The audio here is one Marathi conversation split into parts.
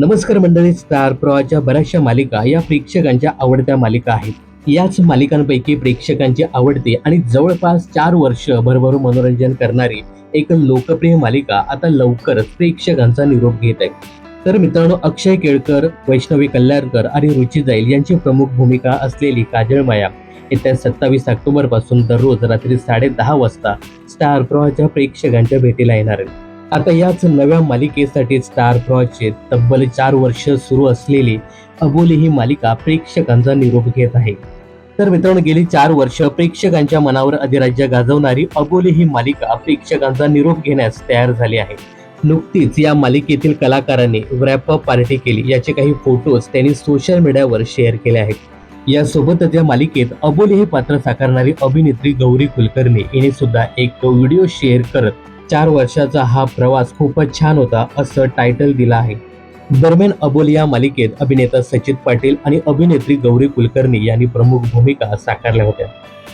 नमस्कार मंडळी स्टार प्रवाहाच्या बऱ्याचशा मालिका या प्रेक्षकांच्या आवडत्या मालिका आहेत. याच मालिकांपैकी प्रेक्षकांची आवडते आणि जवळपास चार वर्ष भरभरून मनोरंजन करणारी एक लोकप्रिय मालिका आता लवकरच प्रेक्षकांचा निरोप घेत आहे. तर मित्रांनो अक्षय केळकर वैष्णवी कल्याणकर आणि रुची जाईल यांची प्रमुख भूमिका असलेली काजळ माया येत्या सत्तावीस ऑक्टोबरपासून दररोज रात्री साडे दहा वाजता स्टार प्रवाहाच्या प्रेक्षकांच्या भेटीला येणार आहे. आता याच नव्या मालिकेसाठी स्टार प्रॉचे तब्बल चार वर्ष सुरू असलेली अबोली ही मालिका प्रेक्षकांचा निरोप घेत आहे. तर मित्रांनो गेली चार वर्ष प्रेक्षकांच्या मनावर अधिराज्य गाजवणारी अबोली ही मालिका प्रेक्षकांचा निरोप घेण्यास तयार झाली आहे. नुकतीच या मालिकेतील कलाकारांनी रॅप अप पार्टी केली याचे काही फोटोज त्यांनी सोशल मीडियावर शेअर केले आहेत. यासोबतच या मालिकेत अबोली हे पात्र साकारणारी अभिनेत्री गौरी कुलकर्णी हिने सुद्धा एक व्हिडिओ शेअर करत चार वर्षाचा हा प्रवास खूपच छान होता असं टायटल दिलं आहे. दरम्यान अबोल या मालिकेत अभिनेता सचित पाटील आणि अभिनेत्री गौरी कुलकर्णी यांनी प्रमुख भूमिका साकारल्या होत्या.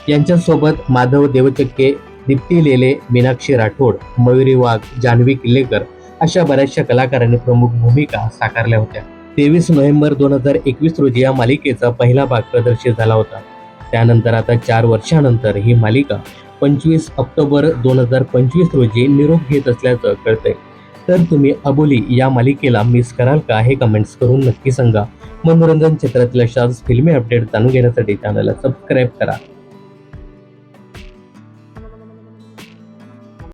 यांच्यासोबत माधव देवचक्के दीप्ती लेले मीनाक्षी राठोड मयुरी वाघ जान्हवी किल्लेकर अशा बऱ्याचशा कलाकारांनी प्रमुख भूमिका साकारल्या होत्या. तेवीस नोव्हेंबर दोन हजार एकवीस रोजी या मालिकेचा पहिला भाग प्रदर्शित झाला होता. त्यानंतर आता चार वर्षानंतर ही मालिका पंचवीस ऑक्टोबर दोन हजार पंचवीस रोजी निरोप घेत असल्याचं कळतंय. तर तुम्ही अबोली या मालिकेला मिस कराल का हे कमेंट्स करून नक्की सांगा. मनोरंजन क्षेत्रातील अशाच फिल्मी अपडेट जाणून घेण्यासाठी चॅनलला सबस्क्राईब करा.